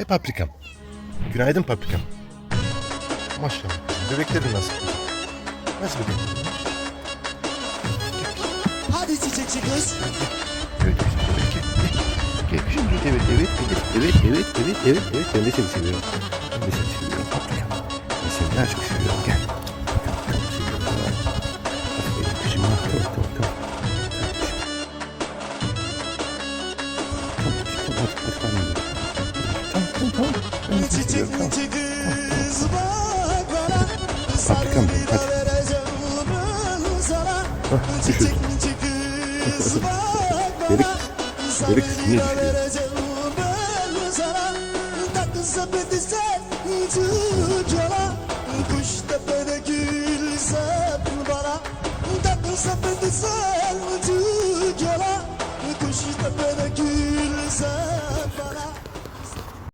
Hep paprikam. Günaydın paprikam. Maşallah. Bebeklerin nasıl? Nasıl bebeklerin? Hadi çiçekçi kız. Evet, evet, evet, evet, evet, evet, evet, evet, evet. Ben de seni seviyorum. Ben de seni seviyorum paprikam. Ben seni daha çok seviyorum. Gel. Çok seviyorum. Çiçekçi kız bak bana. Afrika'm